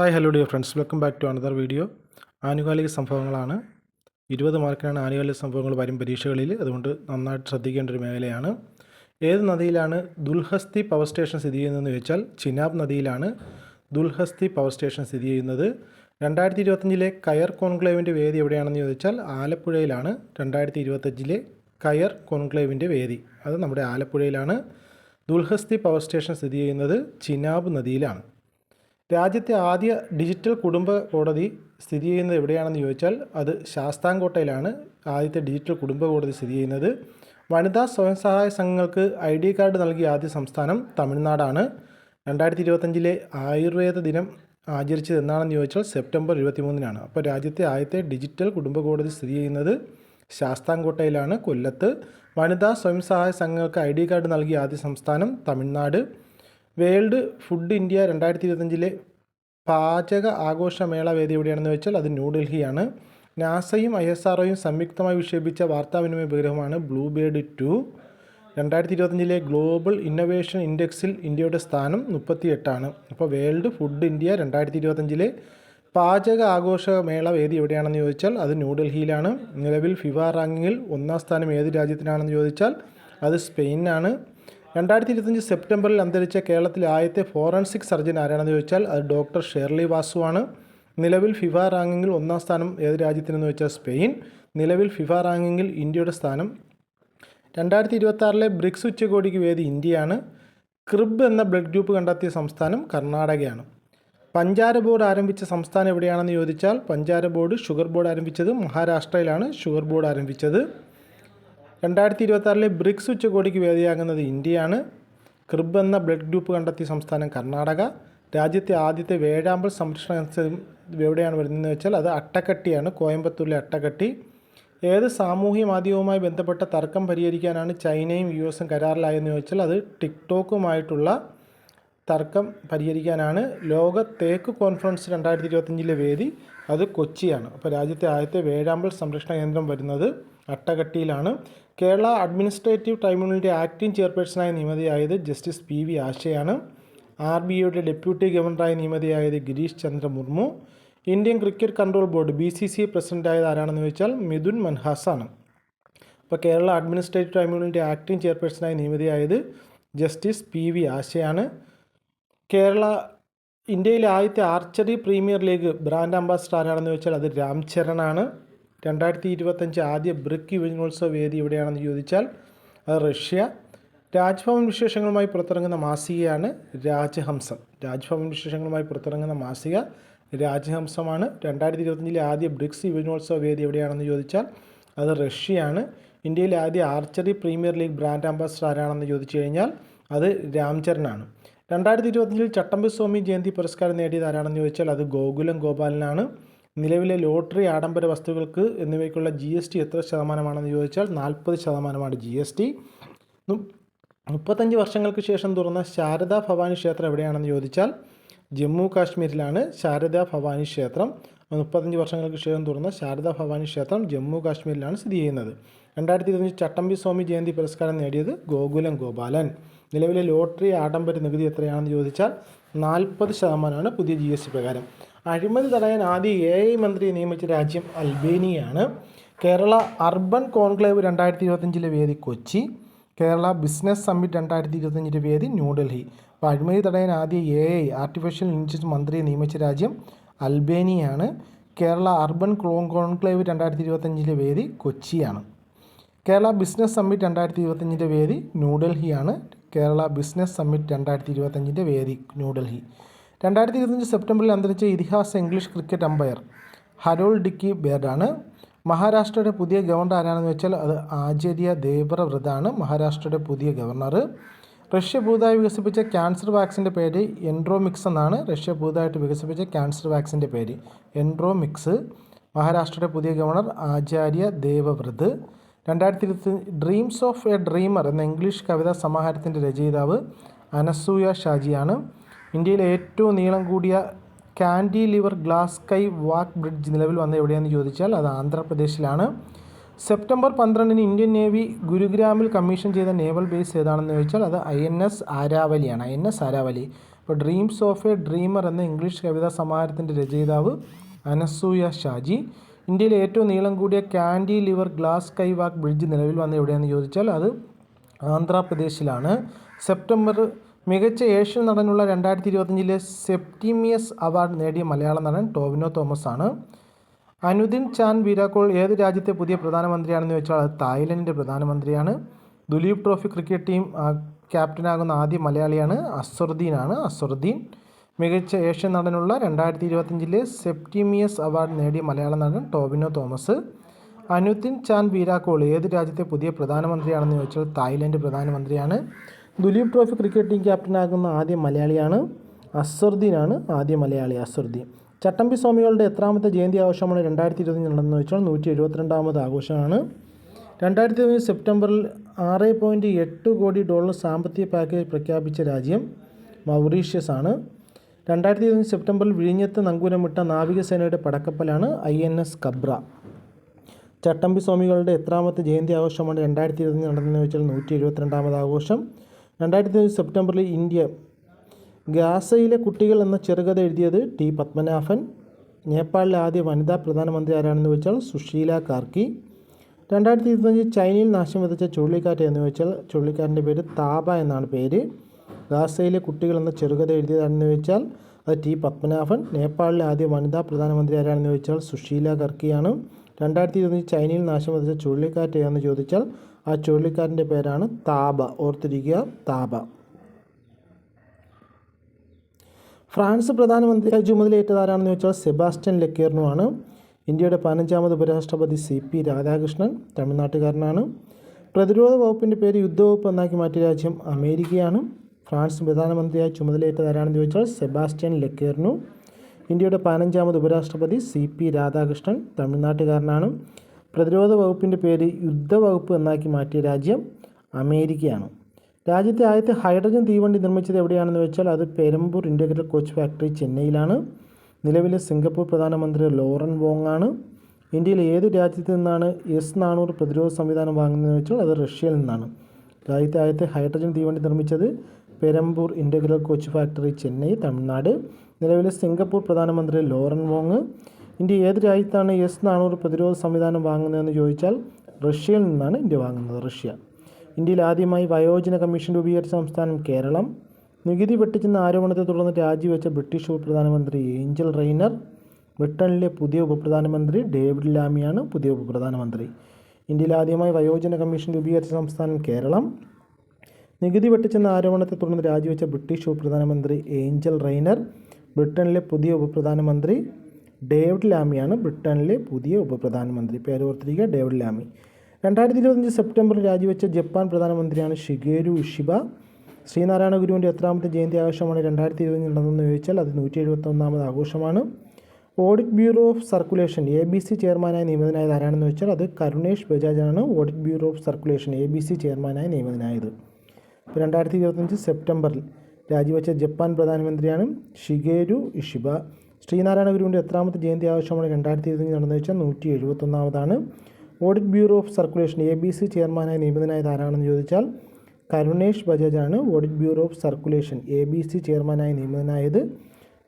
Hi hello dear friends welcome back to another video ആനുകാലിക സംഭവങ്ങളാണ്. ഇരുപത് മാർക്കിനാണ് ആനുകാലിക സംഭവങ്ങൾ വരും പരീക്ഷകളിൽ അതുകൊണ്ട് നന്നായിട്ട് ശ്രദ്ധിക്കേണ്ട ഒരു മേഖലയാണ്. ഏത് നദിയിലാണ് ദുൽഹസ്തി പവർ സ്റ്റേഷൻ സ്ഥിതി ചെയ്യുന്നതെന്ന് ചോദിച്ചാൽ ചിനാബ് നദിയിലാണ് ദുൽഹസ്തി പവർ സ്റ്റേഷൻ സ്ഥിതി ചെയ്യുന്നത്. രണ്ടായിരത്തി ഇരുപത്തഞ്ചിലെ കയർ കോൺക്ലേവിന്റെ വേദി എവിടെയാണെന്ന് ചോദിച്ചാൽ ആലപ്പുഴയിലാണ്. രണ്ടായിരത്തി ഇരുപത്തഞ്ചിലെ കയർ കോൺക്ലേവിന്റെ വേദി. അത് നമ്മുടെ ആലപ്പുഴയിലാണ്. ദുൽഹസ്തി പവർ സ്റ്റേഷൻ സ്ഥിതി ചെയ്യുന്നത് ചിനാബ് നദിയിലാണ്. രാജ്യത്തെ ആദ്യ ഡിജിറ്റൽ കുടുംബ കോടതി സ്ഥിതി ചെയ്യുന്നത് എവിടെയാണെന്ന് ചോദിച്ചാൽ അത് ശാസ്താംകോട്ടയിലാണ് ആദ്യത്തെ ഡിജിറ്റൽ കുടുംബ കോടതി സ്ഥിതി ചെയ്യുന്നത്. വനിതാ സ്വയം സഹായ സംഘങ്ങൾക്ക് ഐ ഡി കാർഡ് നൽകിയ ആദ്യ സംസ്ഥാനം തമിഴ്നാടാണ്. രണ്ടായിരത്തി ഇരുപത്തഞ്ചിലെ ആയുർവേദ ദിനം ആചരിച്ചത് എന്നാണെന്ന് ചോദിച്ചാൽ സെപ്റ്റംബർ ഇരുപത്തിമൂന്നിനാണ്. അപ്പോൾ രാജ്യത്തെ ആദ്യത്തെ ഡിജിറ്റൽ കുടുംബ കോടതി സ്ഥിതി ചെയ്യുന്നത് ശാസ്താംകോട്ടയിലാണ് കൊല്ലത്ത്. വനിതാ സ്വയം സഹായ സംഘങ്ങൾക്ക് ഐ ഡി കാർഡ് നൽകിയ ആദ്യ സംസ്ഥാനം തമിഴ്നാട്. വേൾഡ് ഫുഡ് ഇന്ത്യ രണ്ടായിരത്തി ഇരുപത്തഞ്ചിലെ പാചക ആഘോഷമേള വേദി എവിടെയാണെന്ന് വെച്ചാൽ അത് ന്യൂഡൽഹിയാണ്. നാസയും ഐ എസ് ആർഒയും സംയുക്തമായി വിക്ഷേപിച്ച വാർത്താവിനിമയ ഉപഗ്രഹമാണ് ബ്ലൂബേർഡ് ടു. രണ്ടായിരത്തി ഇരുപത്തഞ്ചിലെ ഗ്ലോബൽ ഇന്നൊവേഷൻ ഇൻഡെക്സിൽ ഇന്ത്യയുടെ സ്ഥാനം മുപ്പത്തിയെട്ടാണ്. അപ്പോൾ വേൾഡ് ഫുഡ് ഇന്ത്യ രണ്ടായിരത്തി ഇരുപത്തഞ്ചിലെ പാചക ആഘോഷമേള വേദി എവിടെയാണെന്ന് ചോദിച്ചാൽ അത് ന്യൂഡൽഹിയിലാണ്. നിലവിൽ ഫിഫ റാങ്കിങ്ങിൽ ഒന്നാം സ്ഥാനം ഏത് രാജ്യത്തിനാണെന്ന് ചോദിച്ചാൽ അത് സ്പെയിനാണ്. രണ്ടായിരത്തി ഇരുപത്തഞ്ച് സെപ്റ്റംബറിൽ അന്തരിച്ച കേരളത്തിലെ ആദ്യത്തെ ഫോറൻസിക് സർജൻ ആരാണെന്ന് ചോദിച്ചാൽ അത് ഡോക്ടർ ഷെർലി വാസുവാണ്. നിലവിൽ ഫിഫ റാങ്കിങ്ങിൽ ഒന്നാം സ്ഥാനം ഏത് രാജ്യത്തിനെന്ന് വെച്ചാൽ സ്പെയിൻ. നിലവിൽ ഫിഫ റാങ്കിങ്ങിൽ ഇന്ത്യയുടെ സ്ഥാനം. രണ്ടായിരത്തി ഇരുപത്തി ബ്രിക്സ് ഉച്ചകോടിക്ക് വേദി ഇന്ത്യയാണ്. ക്രിബ് എന്ന ബ്ലഡ് ഗ്രൂപ്പ് കണ്ടെത്തിയ സംസ്ഥാനം കർണാടകയാണ്. പഞ്ചാര ബോർഡ് ആരംഭിച്ച സംസ്ഥാനം എവിടെയാണെന്ന് ചോദിച്ചാൽ പഞ്ചാര ബോർഡ് ഷുഗർ ബോർഡ് ആരംഭിച്ചത് മഹാരാഷ്ട്രയിലാണ്. ഷുഗർ ബോർഡ് ആരംഭിച്ചത് രണ്ടായിരത്തി ഇരുപത്തി ബ്രിക്സ് ഉച്ചകോടിക്ക് വേദിയാകുന്നത് ഇന്ത്യയാണ്. ക്രിബ് എന്ന ബ്ലഡ് ഗ്രൂപ്പ് കണ്ടെത്തിയ സംസ്ഥാനം കർണാടക. രാജ്യത്തെ ആദ്യത്തെ വേഴാമ്പൽ സംരക്ഷണ എവിടെയാണ് വരുന്നതെന്ന് വെച്ചാൽ അത് അട്ടക്കട്ടിയാണ് കോയമ്പത്തൂരിലെ അട്ടക്കട്ടി. ഏത് സാമൂഹ്യ മാധ്യമവുമായി ബന്ധപ്പെട്ട തർക്കം പരിഹരിക്കാനാണ് ചൈനയും യു എസും കരാറിലായെന്ന് ചോദിച്ചാൽ അത് ടിക്ടോക്കുമായിട്ടുള്ള തർക്കം പരിഹരിക്കാനാണ്. ലോക തേക്ക് കോൺഫറൻസ് രണ്ടായിരത്തി ഇരുപത്തഞ്ചിലെ വേദി അത് കൊച്ചിയാണ്. അപ്പോൾ രാജ്യത്തെ ആദ്യത്തെ വേഴാമ്പൽ സംരക്ഷണ കേന്ദ്രം വരുന്നത്. അട്ടകട്ടിയിലാണ്. കേരള അഡ്മിനിസ്ട്രേറ്റീവ് ട്രൈബ്യൂണലിന്റെ ആക്ടിംഗ് ചെയർപേഴ്സണായി നിയമിതയായത് ജസ്റ്റിസ് പി വി ആശയാണ്. ആർ ബി ഐയുടെ ഡെപ്യൂട്ടി ഗവർണറായി നിയമിതയായത് Girish Chandra Murmu. Indian cricket control board B C C പ്രസിഡന്റായത് ആരാണെന്ന് ചോദിച്ചാൽ മിഥുൻ മൻഹാസാണ്. അപ്പോൾ കേരള അഡ്മിനിസ്ട്രേറ്റീവ് ട്രൈബ്യൂണലിന്റെ ആക്ടിംഗ് ചെയർപേഴ്സണായി നിയമിതയായത് ജസ്റ്റിസ് പി വി ആശയാണ്. കേരള ഇന്ത്യയിലെ ആദ്യത്തെ archery premier league brand ambassador ആരാണെന്ന് ചോദിച്ചാൽ അത് രാംചരണാണ് രണ്ടായിരത്തി ഇരുപത്തഞ്ച് ആദ്യ ബ്രിക്ക് യുവജനോത്സവ വേദി എവിടെയാണെന്ന് ചോദിച്ചാൽ അത് റഷ്യ. രാജ്ഭവൻ വിശേഷങ്ങളുമായി പുറത്തിറങ്ങുന്ന മാസികയാണ് രാജഹംസം. രാജ്ഭവൻ വിശേഷങ്ങളുമായി പുറത്തിറങ്ങുന്ന മാസിക രാജഹംസമാണ്. രണ്ടായിരത്തി ഇരുപത്തഞ്ചിലെ ആദ്യ ബ്രിക്സ് യുവജനോത്സവ വേദി എവിടെയാണെന്ന് ചോദിച്ചാൽ അത് റഷ്യയാണ്. ഇന്ത്യയിലെ ആദ്യ archery premier league brand ambassador ആരാണെന്ന് ചോദിച്ചു കഴിഞ്ഞാൽ അത് രാംചരണാണ് രണ്ടായിരത്തി ഇരുപത്തഞ്ചിൽ ചട്ടമ്പി സ്വാമി ജയന്തി പുരസ്കാരം നേടിയത് ആരാണെന്ന് ചോദിച്ചാൽ അത് ഗോകുലം ഗോപാലനാണ്. നിലവിലെ ലോട്ടറി ആഡംബര വസ്തുക്കൾക്ക് എന്നിവയ്ക്കുള്ള ജി എസ് ടി എത്ര ശതമാനമാണെന്ന് ചോദിച്ചാൽ നാൽപ്പത് ശതമാനമാണ് ജി എസ് ടി മുപ്പത്തഞ്ച് വർഷങ്ങൾക്ക് ശേഷം തുറന്ന ശാരദാ ഭവാനി ക്ഷേത്രം എവിടെയാണെന്ന് ചോദിച്ചാൽ ജമ്മു കാശ്മീരിലാണ് ശാരദാ ഭവാനി ക്ഷേത്രം. മുപ്പത്തഞ്ച് വർഷങ്ങൾക്ക് ശേഷം തുറന്ന ശാരദാ ഭവാനി ക്ഷേത്രം ജമ്മു കാശ്മീരിലാണ് സ്ഥിതി ചെയ്യുന്നത്. രണ്ടായിരത്തി ഇരുപത്തഞ്ച് ചട്ടമ്പി സ്വാമി ജയന്തി പുരസ്കാരം നേടിയത് ഗോകുലം ഗോപാലൻ. നിലവിലെ ലോട്ടറി ആഡംബര നികുതി എത്രയാണെന്ന് ചോദിച്ചാൽ നാൽപ്പത് ശതമാനമാണ് പുതിയ ജി എസ് ടി പ്രകാരം. അഴിമതി തടയാൻ ആദ്യ എ ഐ മന്ത്രിയെ നിയമിച്ച രാജ്യം അൽബേനിയയാണ് കേരള അർബൻ കോൺക്ലേവ് രണ്ടായിരത്തി ഇരുപത്തഞ്ചിലെ വേദി കൊച്ചി കേരള ബിസിനസ് സമ്മിറ്റ് രണ്ടായിരത്തി ഇരുപത്തഞ്ചിന്റെ വേദി ന്യൂഡൽഹി. അപ്പോൾ അഴിമതി തടയാൻ ആദ്യ എ ഐ ആർട്ടിഫിഷ്യൽ ഇന്റലിജൻസ് മന്ത്രിയെ നിയമിച്ച രാജ്യം അൽബേനിയയാണ് കേരള അർബൻ കോൺക്ലേവ് രണ്ടായിരത്തി ഇരുപത്തഞ്ചിലെ വേദി കൊച്ചിയാണ്. കേരള ബിസിനസ് സമ്മിറ്റ് രണ്ടായിരത്തി ഇരുപത്തഞ്ചിന്റെ വേദി ന്യൂഡൽഹിയാണ്. കേരള ബിസിനസ് സമ്മിറ്റ് രണ്ടായിരത്തി ഇരുപത്തഞ്ചിന്റെ വേദി ന്യൂഡൽഹി. രണ്ടായിരത്തി ഇരുപത്തഞ്ച് സെപ്റ്റംബറിൽ അന്തരിച്ച ഇതിഹാസ English cricket umpire Harold Dickie ബേർഡാണ്. മഹാരാഷ്ട്രയുടെ പുതിയ ഗവർണർ ആരാണെന്ന് വെച്ചാൽ അത് ആചാര്യ ദേവ്രവ്രതാണ് മഹാരാഷ്ട്രയുടെ പുതിയ ഗവർണർ. റഷ്യ പുതുതായി വികസിപ്പിച്ച ക്യാൻസർ വാക്സിന്റെ പേര് എൻഡ്രോമിക്സ് എന്നാണ്. റഷ്യ പുതുതായിട്ട് വികസിപ്പിച്ച ക്യാൻസർ വാക്സിന്റെ പേര് എൻഡ്രോമിക്സ്. മഹാരാഷ്ട്രയുടെ പുതിയ ഗവർണർ ആചാര്യ ദേവവ്രത്. രണ്ടായിരത്തി ഇരുപത്തി ഡ്രീംസ് ഓഫ് എ ഡ്രീമർ എന്ന ഇംഗ്ലീഷ് കവിതാ സമാഹാരത്തിന്റെ രചയിതാവ് അനസൂയ ഷാജിയാണ്. ഇന്ത്യയിലെ ഏറ്റവും നീളം കൂടിയ കാൻഡി ലിവർ ഗ്ലാസ് കൈ വാക്ക് ബ്രിഡ്ജ് നിലവിൽ വന്നത് എവിടെയാണെന്ന് ചോദിച്ചാൽ അത് ആന്ധ്രാപ്രദേശിലാണ്. സെപ്റ്റംബർ പന്ത്രണ്ടിന് ഇന്ത്യൻ നേവി ഗുരുഗ്രാമിൽ കമ്മീഷൻ ചെയ്ത നേവൽ ബേസ് ഏതാണെന്ന് ചോദിച്ചാൽ അത് I N S ആരാവലിയാണ്. I N S Aravali. അപ്പോൾ ഡ്രീംസ് ഓഫ് എ ഡ്രീമർ എന്ന ഇംഗ്ലീഷ് കവിതാ സമാഹാരത്തിന്റെ രചയിതാവ് അനസൂയ ഷാജി. ഇന്ത്യയിലെ ഏറ്റവും നീളം കൂടിയ cantilever glass skywalk bridge നിലവിൽ വന്ന എവിടെയാണെന്ന് ചോദിച്ചാൽ അത് ആന്ധ്രാപ്രദേശിലാണ്. സെപ്റ്റംബർ മികച്ച ഏഷ്യൻ നടനുള്ള രണ്ടായിരത്തി ഇരുപത്തഞ്ചിലെ സെപ്റ്റിമിയസ് അവാർഡ് നേടിയ മലയാള നടൻ ടോവിനോ തോമസ് ആണ് അനുദിൻ ചാൻ വീരാക്കോൾ ഏത് രാജ്യത്തെ പുതിയ പ്രധാനമന്ത്രിയാണെന്ന് ചോദിച്ചാൽ അത് തായ്ലൻഡിന്റെ പ്രധാനമന്ത്രിയാണ്. ദുലീപ് ട്രോഫി ക്രിക്കറ്റ് ടീം ക്യാപ്റ്റനാകുന്ന ആദ്യ മലയാളിയാണ് അസറുദ്ദീനാണ് അസറുദ്ദീൻ മികച്ച ഏഷ്യൻ നടനുള്ള രണ്ടായിരത്തി ഇരുപത്തഞ്ചിലെ സെപ്റ്റിമിയസ് അവാർഡ് നേടിയ മലയാള നടൻ ടോവിനോ തോമസ്. അനുദിൻ ചാൻ വീരാക്കോൾ ഏത് രാജ്യത്തെ പുതിയ പ്രധാനമന്ത്രിയാണെന്ന് ചോദിച്ചാൽ തായ്ലൻഡ് പ്രധാനമന്ത്രിയാണ്. ദുലീപ് ട്രോഫി ക്രിക്കറ്റ് ടീം ക്യാപ്റ്റനാകുന്ന ആദ്യ മലയാളിയാണ് അസറുദ്ദീനാണ് ആദ്യ മലയാളി അസറുദ്ദീൻ ചട്ടമ്പി സ്വാമികളുടെ എത്രാമത്തെ ജയന്തി ആഘോഷമാണ് രണ്ടായിരത്തി ഇരുപത്തി നടന്നു വെച്ചാൽ നൂറ്റി എഴുപത്തിരണ്ടാമത് ആഘോഷമാണ്. രണ്ടായിരത്തി ഇരുപത് സെപ്റ്റംബറിൽ ആറ് പോയിന്റ് എട്ട് കോടി ഡോളർ സാമ്പത്തിക പാക്കേജ് പ്രഖ്യാപിച്ച രാജ്യം മൗറീഷ്യസ് ആണ് രണ്ടായിരത്തി ഇരുപത് സെപ്റ്റംബറിൽ വിഴിഞ്ഞത്ത് നങ്കൂരമിട്ട നാവികസേനയുടെ പടക്കപ്പലാണ് I N S Kabra Chattampi സ്വാമികളുടെ എത്രാമത്തെ ജയന്തി ആഘോഷമാണ് രണ്ടായിരത്തി ഇരുപത്തി നടന്നു വെച്ചാൽ നൂറ്റി എഴുപത്തിരണ്ടാമത് ആഘോഷം. രണ്ടായിരത്തി സെപ്റ്റംബറിൽ ഇന്ത്യ ഗാസയിലെ കുട്ടികൾ എന്ന ചെറുകഥ എഴുതിയത് ടി പത്മനാഭൻ. നേപ്പാളിലെ ആദ്യ വനിതാ പ്രധാനമന്ത്രി ആരാണെന്ന് വെച്ചാൽ സുശീല കാർക്കി. രണ്ടായിരത്തി ഇരുപത്തഞ്ച് ചൈനയിൽ നാശം വിതച്ച ചുഴലിക്കാറ്റ് എന്ന് വെച്ചാൽ ചുഴലിക്കാറ്റിന്റെ പേര് താപ എന്നാണ് പേര്. ഗാസയിലെ കുട്ടികൾ എന്ന ചെറുകഥ എഴുതിയതാണെന്ന് വെച്ചാൽ അത് ടി പത്മനാഭൻ. നേപ്പാളിലെ ആദ്യ വനിതാ പ്രധാനമന്ത്രി ആരാണെന്ന് ചോദിച്ചാൽ സുശീല കർക്കിയാണ്. രണ്ടായിരത്തി ഇരുപത്തഞ്ച് ചൈനയിൽ നാശം വിതച്ച ചുഴലിക്കാറ്റ് എന്ന് ചോദിച്ചാൽ ആ ചുഴലിക്കാറ്റിന്റെ പേരാണ് താപ. ഓർത്തിരിക്കുക താപ. ഫ്രാൻസ് പ്രധാനമന്ത്രിയായി ചുമതലയേറ്റത് ആരാണെന്ന് ചോദിച്ചാൽ സെബാസ്റ്റ്യൻ ലെക്കേർണുമാണ് ഇന്ത്യയുടെ പതിനഞ്ചാമത് ഉപരാഷ്ട്രപതി സി പി രാധാകൃഷ്ണൻ തമിഴ്നാട്ടുകാരനാണ്. പ്രതിരോധ വകുപ്പിന്റെ പേര് യുദ്ധവകുപ്പ് എന്നാക്കി മാറ്റിയ രാജ്യം അമേരിക്കയാണ്. ഫ്രാൻസ് പ്രധാനമന്ത്രിയായി ചുമതലയേറ്റത് ആരാണെന്ന് ചോദിച്ചാൽ സെബാസ്റ്റ്യൻ ലെക്കേർണു ഇന്ത്യയുടെ പതിനഞ്ചാമത് ഉപരാഷ്ട്രപതി സി പി രാധാകൃഷ്ണൻ തമിഴ്നാട്ടുകാരനാണ്. പ്രതിരോധ വകുപ്പിന്റെ പേര് യുദ്ധവകുപ്പ് എന്നാക്കി മാറ്റിയ രാജ്യം അമേരിക്കയാണ്. രാജ്യത്തെ ആദ്യത്തെ ഹൈഡ്രജൻ തീവണ്ടി നിർമ്മിച്ചത് എവിടെയാണെന്ന് വെച്ചാൽ അത് പെരമ്പൂർ ഇന്റഗ്രൽ കോച്ച് ഫാക്ടറി ചെന്നൈയിലാണ്. നിലവിലെ സിംഗപ്പൂർ പ്രധാനമന്ത്രി ലോറൻ വോങ് ആണ് ഇന്ത്യയിൽ ഏത് രാജ്യത്ത് നിന്നാണ് എസ് നാനൂറ് പ്രതിരോധ സംവിധാനം വാങ്ങുന്നതെന്ന് വെച്ചാൽ അത് റഷ്യയിൽ നിന്നാണ്. രാജ്യത്തെ ആദ്യത്തെ ഹൈഡ്രജൻ തീവണ്ടി നിർമ്മിച്ചത് Perambur integral coach factory Chennai Tamil Nadu. നിലവിലെ സിംഗപ്പൂർ പ്രധാനമന്ത്രി ലോറൻ വോങ്. ഇന്ത്യ ഏത് രാജ്യത്താണ് എസ് നാനൂറ് പ്രതിരോധ സംവിധാനം വാങ്ങുന്നതെന്ന് ചോദിച്ചാൽ റഷ്യയിൽ നിന്നാണ് ഇന്ത്യ വാങ്ങുന്നത് റഷ്യ. ഇന്ത്യയിൽ ആദ്യമായി വയോജന കമ്മീഷൻ രൂപീകരിച്ച സംസ്ഥാനം കേരളം. നികുതി വെട്ടിച്ചെന്ന ആരോപണത്തെ തുടർന്ന് രാജിവെച്ച ബ്രിട്ടീഷ് ഉപപ്രധാനമന്ത്രി ഏഞ്ചൽ റെയ്നർ. ബ്രിട്ടനിലെ പുതിയ ഉപപ്രധാനമന്ത്രി ഡേവിഡ് ലാമിയാണ് പുതിയ ഉപപ്രധാനമന്ത്രി. ഇന്ത്യയിൽ ആദ്യമായി വയോജന കമ്മീഷൻ രൂപീകരിച്ച സംസ്ഥാനം കേരളം. നികുതി വെട്ടിച്ചെന്ന ആരോപണത്തെ തുടർന്ന് രാജിവെച്ച ബ്രിട്ടീഷ് ഉപപ്രധാനമന്ത്രി ഏഞ്ചൽ റെയ്നർ. ബ്രിട്ടനിലെ പുതിയ ഉപപ്രധാനമന്ത്രി ഡേവിഡ് ലാമിയാണ് ബ്രിട്ടനിലെ പുതിയ ഉപപ്രധാനമന്ത്രി. പേര് ഓർത്തിരിക്കുക ഡേവിഡ് ലാമി. രണ്ടായിരത്തി ഇരുപത്തഞ്ച് സെപ്റ്റംബറിൽ രാജിവെച്ച ജപ്പാൻ പ്രധാനമന്ത്രിയാണ് ഷിഗേരു ഇഷിബ. ശ്രീനാരായണ ഗുരുവിന്റെ എത്രാമത്തെ ജയന്തി ആഘോഷമാണ് രണ്ടായിരത്തി ഇരുപതിൽ നടന്നതെന്ന് ചോദിച്ചാൽ അത് നൂറ്റി എഴുപത്തൊന്നാമത് ആഘോഷമാണ്. Audit bureau of circulation A B C ചെയർമാനായി നിയമിതനായത് ആരാണെന്ന് വെച്ചാൽ അത് Karunesh ബജാജാണ് audit bureau of circulation A B C ചെയർമാനായി നിയമിതനായത്. രണ്ടായിരത്തി ഇരുപത്തഞ്ച് സെപ്റ്റംബറിൽ രാജിവെച്ച ജപ്പാൻ പ്രധാനമന്ത്രിയാണ് ഷിഗേരു ഇഷിബ. ശ്രീനാരായണ ഗുരുവിന്റെ എത്രാമത്തെ ജയന്തി ആവശ്യമാണ് രണ്ടായിരത്തി ഇരുപത്തി നടന്നു വെച്ചാൽ നൂറ്റി എഴുപത്തൊന്നാമതാണ് audit bureau of circulation A B C ചെയർമാനായി നിയമിതനായത് ആരാണെന്ന് ചോദിച്ചാൽ കരുണേഷ് ബജാജ് ആണ് audit bureau of circulation A B C ചെയർമാനായി നിയമിതനായത്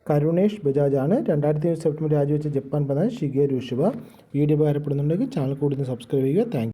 കരുണേഷ് ബജാജ് ആണ് രണ്ടായിരത്തി സെപ്റ്റംബർ രാജിവെച്ച ജപ്പാൻ പ്രധാനം ഷിഗേരു ഇഷിബ വീഡിയോ ഉപകാരപ്പെടുന്നുണ്ടെങ്കിൽ ചാനൽ കൂടുതൽ സബ്സ്ക്രൈബ് ചെയ്യുക. താങ്ക്